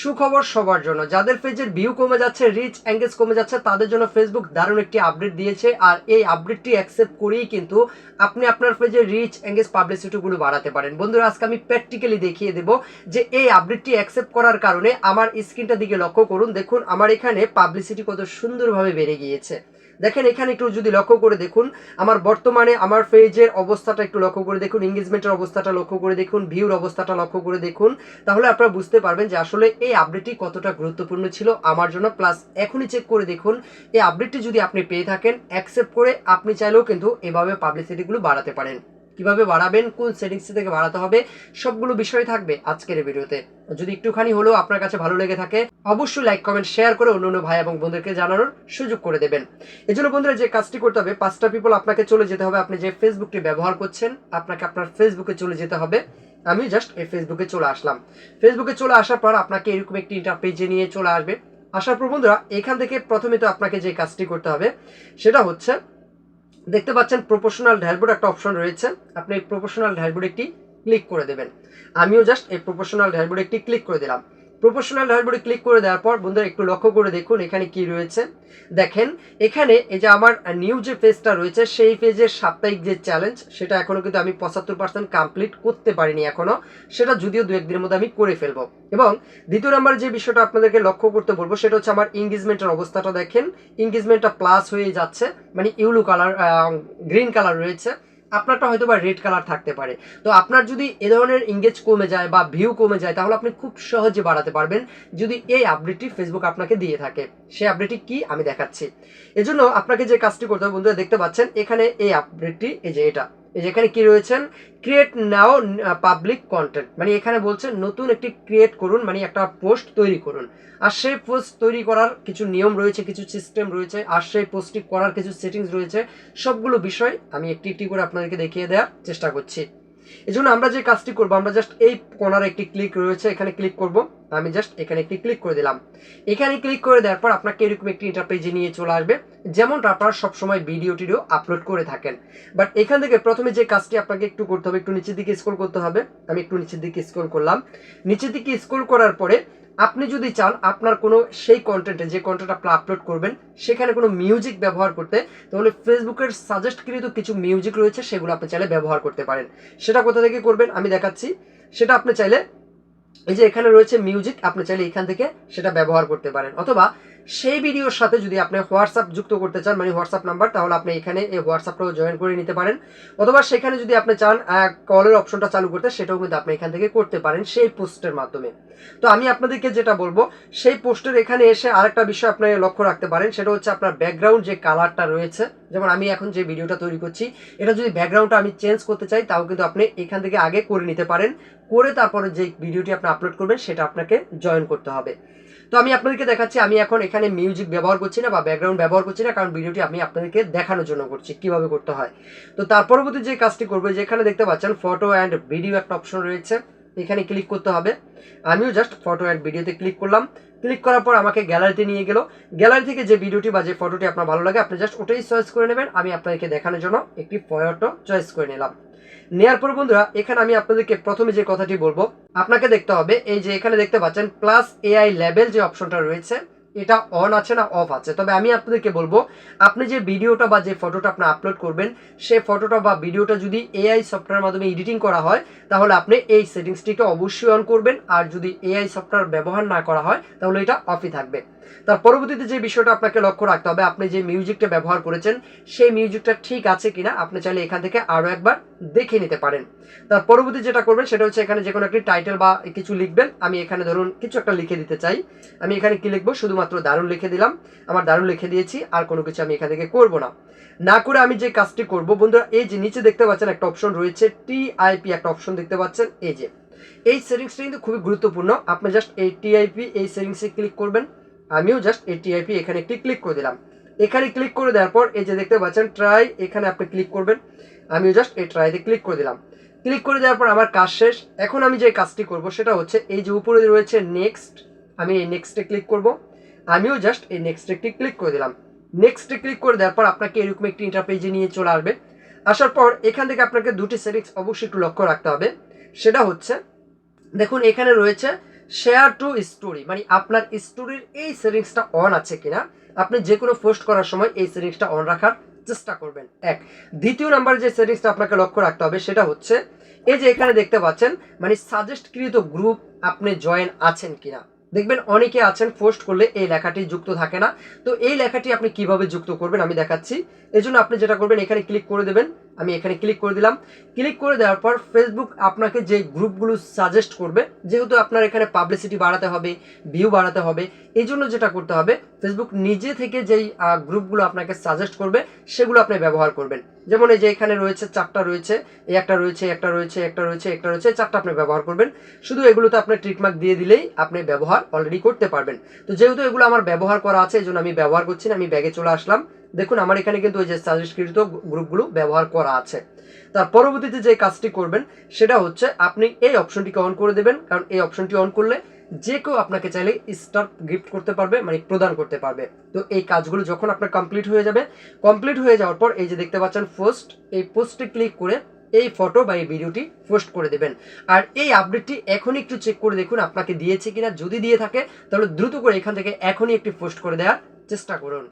সুখবর সবার জন্য। যাদের পেজের ভিউ কমে যাচ্ছে রিচ অ্যাঙ্গেজ কমে যাচ্ছে, তাদের জন্য ফেসবুক দারুণ একটি আপডেট দিয়েছে। আর এই আপডেটটি অ্যাকসেপ্ট করেই কিন্তু আপনি আপনার পেজের রিচ অ্যাঙ্গেজ পাবলিসিটিগুলো বাড়াতে পারেন। বন্ধুরা, আজকে আমি প্র্যাকটিক্যালি দেখিয়ে দেব যে এই আপডেটটি অ্যাকসেপ্ট করার কারণে আমার স্ক্রিনটার দিকে লক্ষ্য করুন। দেখুন, আমার এখানে পাবলিসিটি কত সুন্দরভাবে বেড়ে গিয়েছে। দেখেন, এখানে একটু যদি লক্ষ্য করে দেখুন, আমার বর্তমানে আমার পেজের অবস্থাটা একটু লক্ষ্য করে দেখুন এঙ্গেজমেন্টের অবস্থাটা লক্ষ্য করে দেখুন ভিউর অবস্থাটা লক্ষ্য করে দেখুন, তাহলে আপনারা বুঝতে পারবেন যে আসলে এই আপডেটটি কতটা গুরুত্বপূর্ণ ছিল আমার জন্য। প্লাস এখনই চেক করে দেখুন, এই আপডেটটি যদি আপনি পেয়ে থাকেন অ্যাকসেপ্ট করে আপনি চাইলেও কিন্তু এভাবে পাবলিসিটিগুলো বাড়াতে পারেন। কীভাবে বাড়াবেন, কোন সেটিংস থেকে বাড়াতে হবে, সবগুলো বিষয় থাকবে আজকের ভিডিওতে। যদি একটুখানি হলেও আপনার কাছে ভালো লেগে থাকে, অবশ্যই লাইক কমেন্ট শেয়ার করে অন্য অন্য ভাই এবং বোনদেরকে জানানোর সুযোগ করে দেবেন। এই জন্য বন্ধুরা যে কাজটি করতে হবে, পাঁচটা পিপল আপনাকে চলে যেতে হবে। আপনি যে ফেসবুকটি ব্যবহার করছেন, আপনাকে আপনার ফেসবুকে চলে যেতে হবে। আমি জাস্ট এই ফেসবুকে চলে আসলাম। ফেসবুকে চলে আসার পর আপনাকে এরকম একটি ইন্টারপেজে নিয়ে চলে আসবে। আসার পর বন্ধুরা, এখান থেকে প্রথমে তো আপনাকে যে কাজটি করতে হবে, সেটা হচ্ছে দেখতে পাচ্ছেন প্রফেশনাল ড্যাশবোর্ড একটা অপশন রয়েছে। আপনি এই প্রফেশনাল ড্যাশবোর্ড একটি ক্লিক করে দেবেন। আমিও জাস্ট এই প্রফেশনাল ড্যাশবোর্ড একটি ক্লিক করে দিলাম। প্রফেশনাল ড্যাশবোর্ডে ক্লিক করে দেওয়ার পর, বন্ধুরা, একটু লক্ষ্য করে দেখুন এখানে কি রয়েছে। দেখেন, এখানে এই যে আমার নিউ যে পেজটা রয়েছে, সেই পেজের সাপ্তাহিক যে চ্যালেঞ্জ সেটা এখনও কিন্তু আমি পঁচাত্তর পার্সেন্ট কমপ্লিট করতে পারিনি এখনও। সেটা যদিও দু একদিনের মধ্যে আমি করে ফেলব। এবং দ্বিতীয় নাম্বার যে বিষয়টা আপনাদেরকে লক্ষ্য করতে বলব, সেটা হচ্ছে আমার এঙ্গেজমেন্টের অবস্থাটা। দেখেন এঙ্গেজমেন্টটা প্লাস হয়ে যাচ্ছে মানে ইউলু কালার গ্রিন কালার রয়েছে। আপনারটা হয়তো বা রেড কালার থাকতে পারে। তো আপনার যদি এ ধরনের ইংগেজ কমে যায় বা ভিউ কমে যায়, তাহলে আপনি খুব সহজে বাড়াতে পারবেন যদি এই আপডেটটি ফেসবুক আপনাকে দিয়ে থাকে। সেই আপডেটটি কি আমি দেখাচ্ছি। এজন্য আপনাকে যে কাজটি করতে হবে বন্ধুরা, দেখতে পাচ্ছেন, এখানে এই আপডেটটি এই যে এটা। এই যে এখানে কি রয়েছেন? ক্রিয়েট নাও পাবলিক কন্টেন্ট মানে এখানে বলছে নতুন একটি ক্রিয়েট করুন মানে একটা পোস্ট তৈরি করুন। আর সেই পোস্ট তৈরি করার কিছু নিয়ম রয়েছে, কিছু সিস্টেম রয়েছে, আর সেই পোস্টটি করার কিছু সেটিংস রয়েছে, সবগুলো বিষয় আমি একটি একটি করে আপনাদেরকে দেখিয়ে দেওয়ার চেষ্টা করছি। এই জন্য আমরা যে কাজটি করব, আমরা জাস্ট এই কোনার একটি ক্লিক রয়েছে, এখানে ক্লিক করব। আমি জাস্ট এখানে একটি ক্লিক করে দিলাম। এখানে ক্লিক করে দেওয়ার পর আপনাকে এরকম একটি ইন্টারপেজে নিয়ে চলে আসবে, যেমনটা আপনারা সবসময় ভিডিও টিডিও আপলোড করে থাকেন। বাট এখান থেকে প্রথমে যে কাজটি আপনাকে একটু করতে হবে, একটু নিচের দিকে স্ক্রল করতে হবে। আমি একটু নিচের দিকে স্ক্রল করলাম। নিচের দিকে স্ক্রল করার পরে আপনি যদি চান আপনার কোনো সেই কন্টেন্টে যে কন্টেন্ট আপনি আপলোড করবেন, সেখানে কোনো মিউজিক ব্যবহার করতে, তাহলে ফেসবুকের সাজেস্টকৃত কিছু মিউজিক রয়েছে, সেগুলো আপনি চাইলে ব্যবহার করতে পারেন। সেটা কোথা থেকে করবেন আমি দেখাচ্ছি। সেটা আপনি চাইলে এই যে এখানে রয়েছে মিউজিক আপনি চাইলে এখান থেকে সেটা ব্যবহার করতে পারেন। অথবা সেই ভিডিওর সাথে যদি আপনি হোয়াটসঅ্যাপ যুক্ত করতে চান মানে হোয়াটসঅ্যাপ নাম্বার, তাহলে আপনি এখানে এই হোয়াটসঅ্যাপটাও জয়েন করে নিতে পারেন। অথবা সেখানে যদি আপনি চান কলের অপশনটা চালু করতে, সেটাও কিন্তু আপনি এখান থেকে করতে পারেন সেই পোস্টের মাধ্যমে। তো আমি আপনাদেরকে যেটা বলব, সেই পোস্টের এখানে এসে আরেকটা বিষয় আপনি লক্ষ্য রাখতে পারেন, সেটা হচ্ছে আপনার ব্যাকগ্রাউন্ড যে কালারটা রয়েছে। যেমন আমি এখন যে ভিডিওটা তৈরি করছি, এটা যদি ব্যাকগ্রাউন্ডটা আমি চেঞ্জ করতে চাই, তাও কিন্তু আপনি এখান থেকে আগে করে নিতে পারেন। করে তারপরে যে ভিডিওটি আপনি আপলোড করবেন, সেটা আপনাকে জয়েন করতে হবে। তো আমি আপনাদেরকে দেখাচ্ছি, আমি এখন এখানে মিউজিক ব্যবহার করছি না বা ব্যাকগ্রাউন্ড ব্যবহার করছি না, কারণ ভিডিওটি আমি আপনাদেরকে দেখানোর জন্য করছি, কীভাবে করতে হয়। তো তার পরবর্তী যে কাজটি করব যেখানে দেখতে পাচ্ছেন ফটো অ্যান্ড ভিডিও একটা অপশন রয়েছে। এখানে ক্লিক করতে হবে। আমিও জাস্ট ফটো অ্যান্ড ভিডিওতে ক্লিক করলাম। ক্লিক করার পর আমাকে গ্যালারিতে নিয়ে গেল। গ্যালারি থেকে যে ভিডিওটি বা যে ফটোটি আপনার ভালো লাগে, আপনি জাস্ট ওটাই চয়েস করে নেবেন। আমি আপনাদেরকে দেখানোর জন্য একটি ফটো চয়েস করে নিলাম। নেওয়ার পর বন্ধুরা, এখানে আমি আপনাদেরকে প্রথমে যে কথাটি বলব, আপনাকে দেখতে হবে, এই যে এখানে দেখতে পাচ্ছেন প্লাস এআই লেভেল যে অপশনটা রয়েছে, এটা অন আছে না অফ আছে? তবে আমি আপনাদেরকে বলব, আপনি যে ভিডিওটা বা যে ফটোটা আপনি আপলোড করবেন সেই ফটোটা বা ভিডিওটা যদি এআই সফটওয়্যার মাধ্যমে এডিটিং করা হয়, তাহলে আপনি এই সেটিংসটিকে অবশ্যই অন করবেন, আর যদি এআই সফটওয়্যার ব্যবহার না করা হয়, তাহলে এটা অফই থাকবে। তার পরবর্তীতে যে বিষয়টা আপনাকে লক্ষ্য রাখতে হবে, আপনি যে মিউজিকটা ব্যবহার করেছেন, সেই মিউজিকটা ঠিক আছে কিনা আপনি চাইলে এখান থেকে আরও একবার দেখে নিতে পারেন। তার পরবর্তী যেটা করবেন, সেটা হচ্ছে এখানে যে কোনো একটি টাইটেল বা কিছু লিখবেন। আমি এখানে ধরুন কিছু একটা লিখে দিতে চাই। আমি এখানে কি লিখব? শুধুমাত্র দারুণ লিখে দিলাম। আমার দারুণ লিখে দিয়েছি, আর কোনো কিছু আমি এখান থেকে করব না। না করে আমি যে কাজটি করব, বন্ধুরা, এই যে নিচে দেখতে পাচ্ছেন একটা অপশন রয়েছে টিআইপি একটা অপশন দেখতে পাচ্ছেন, এই যে। এই সেটিংসটা কিন্তু খুবই গুরুত্বপূর্ণ। আপনি জাস্ট এই টিআইপি এই সেটিংসে ক্লিক করবেন। আমিও জাস্ট এই টিআইপি এখানে একটি ক্লিক করে দিলাম। এখানে ক্লিক করে দেওয়ার পর এই যে দেখতে পাচ্ছেন ট্রাই এখানে আপনি ক্লিক করবেন। আমিও জাস্ট এই ট্রাইতে ক্লিক করে দিলাম। ক্লিক করে দেওয়ার পর আমার কাজ শেষ। এখন আমি যে কাজটি করব সেটা হচ্ছে এই যে উপরে রয়েছে নেক্সট আমি এই নেক্সটে ক্লিক করব। আমিও জাস্ট এই নেক্সটে একটি ক্লিক করে দিলাম। নেক্সটে ক্লিক করে দেওয়ার পর আপনাকে এরকম একটি ইন্টারপেজে নিয়ে চলে আসবে। আসার পর এখান থেকে আপনাকে দুটি সেটিংস অবশ্যই একটু লক্ষ্য রাখতে হবে। সেটা হচ্ছে, দেখুন এখানে রয়েছে শেয়ার টু স্টোরি মানে আপনার স্টোরির এই সেটিংসটা অন আছে কিনা, আপনি যে কোনো পোস্ট করার সময় এই সেটিংসটা অন রাখার চেষ্টা করবেন। এক, দ্বিতীয় নাম্বার যে সেটিংসটা আপনাকে লক্ষ্য রাখতে হবে সেটা হচ্ছে, এই যে এখানে দেখতে পাচ্ছেন মানে সাজেস্টকৃত গ্রুপ আপনি জয়েন আছেন কিনা। দেখবেন অনেকে আছেন পোস্ট করলে এই লেখাটি যুক্ত থাকে না। তো এই লেখাটি আপনি কীভাবে যুক্ত করবেন আমি দেখাচ্ছি। এজন্য আপনি যেটা করবেন, এখানে ক্লিক করে দেবেন। আমি এখানে ক্লিক করে দিলাম। ক্লিক করে দেওয়ার পর ফেসবুক আপনাকে যে গ্রুপগুলো সাজেস্ট করবে, যেহেতু আপনার এখানে পাবলিসিটি বাড়াতে হবে ভিউ বাড়াতে হবে এই জন্য যেটা করতে হবে ফেসবুক নিজে থেকে যেই গ্রুপগুলো আপনাকে সাজেস্ট করবে, সেগুলো আপনি ব্যবহার করবেন। যেমন এই যে এখানে রয়েছে চারটা রয়েছে, এই একটা রয়েছে একটা রয়েছে একটা রয়েছে একটা রয়েছে চারটা আপনি ব্যবহার করবেন। শুধু এগুলোতে আপনি ট্রিকমার্ক দিয়ে দিলেই আপনি ব্যবহার অলরেডি করতে পারবেন। তো যেহেতু এগুলো আমার ব্যবহার করা আছে, এই জন্য আমি ব্যবহার করছি না, আমি ব্যাগে চলে আসলাম। দেখুন, আমার এখানে কিন্তু ওই যে সাজেস্টকৃত গ্রুপগুলো ব্যবহার করা আছে। তার পরবর্তীতে যে কাজটি করবেন, সেটা হচ্ছে আপনি এই অপশনটিকে অন করে দেবেন। কারণ এই অপশনটি অন করলে যে কেউ আপনাকে চাইলে স্টার গিফট করতে পারবে মানে প্রদান করতে পারবে। তো এই কাজগুলো যখন আপনার কমপ্লিট হয়ে যাবে কমপ্লিট হয়ে যাওয়ার পর এই যে দেখতে পাচ্ছেন পোস্ট এই পোস্টে ক্লিক করে এই ফটো বা এই ভিডিওটি পোস্ট করে দেবেন। আর এই আপডেটটি এখনই একটু চেক করে দেখুন আপনাকে দিয়েছে কিনা। যদি দিয়ে থাকে, তাহলে দ্রুত করে এখান থেকে এখনই একটি পোস্ট করে দেওয়ার চেষ্টা করুন।